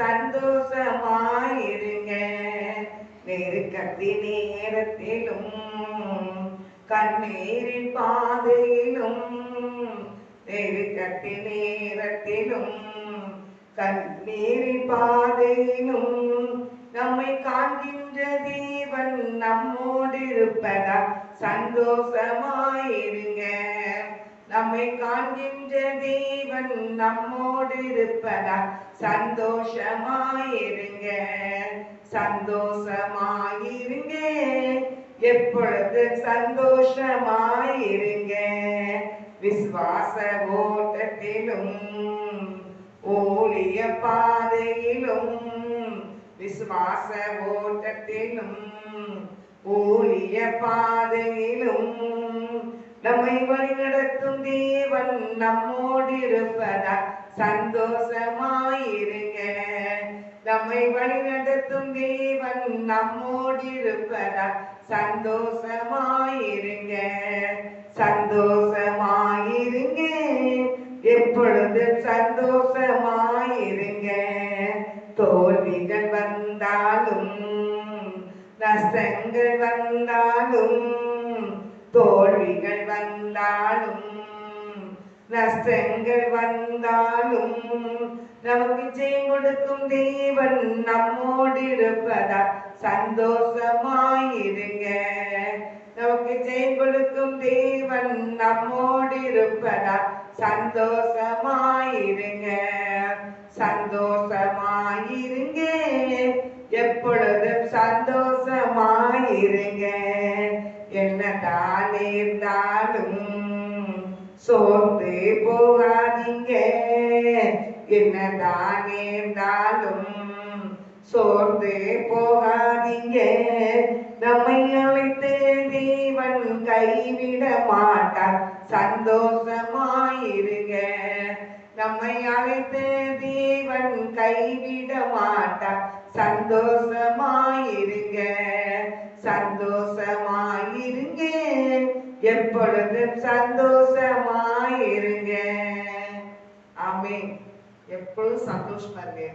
சந்தோஷமாயிருங்க. நெருக்கத்தி நேரத்திலும் கண்ணீரின் பாதையிலும் நெருக்கத்தி நேரத்திலும் கண்ணீரின் பாதையிலும் நம்மை காண்கின்ற தேவன் நம்மோடு இருப்பதா சந்தோஷமாயிருங்க. நம்மை காண்கின்ற தேவன் நம்மோடு இருப்பதா சந்தோஷமாயிருங்க சந்தோஷமாயிருங்க. எப்பொழுது சந்தோஷமாயிருங்க? விசுவாச ஓட்டத்திலும் ஓலிய பாதையிலும் விசுவாச ஓட்டத்திலும் ஓலிய பாதையிலும் நம்மை வழிநடத்தும் தேவன் நம்மோடு இருப்பதா சந்தோஷமாயிருங்க. நம்மை வழிநடத்தும் தேவன் நம்மோடு இருப்பதா சந்தோஷமாயிருங்க. சந்தோஷமாயிருங்க. எப்பொழுது சந்தோஷமாயிருங்க. தோல்விகள் வந்தாலும் நஷ்டங்கள் வந்தாலும் வந்தாலும் நஷ்டங்கள் வந்தாலும் நமக்கு ஜெயம் கொடுக்கும் தேவன் நம்மோடு இருப்பதா சந்தோஷமாயிருங்க. நமக்கு ஜெயம் கொடுக்கும் தேவன் நம்மோடு இருப்பதா சந்தோஷமாயிருங்க. சந்தோஷமா எப்பொழுதும் சந்தோஷமாயிருங்க என்னதான் இருந்தாலும் சோர்ந்து போகாதீங்க. என்னதான் இருந்தாலும் சோர்ந்து போகாதீங்க. நம்மை அழைத்து தேவன் கைவிட மாட்டார். சந்தோஷமாயிருங்க. நம்மை அழைத்து தேவன் கைவிட மாட்டார். சந்தோஷமாயிருங்க. எப்பொழுதும் சந்தோஷமாயிருங்க. ஆமே எப்பொழுதும் சந்தோஷமா இருங்க.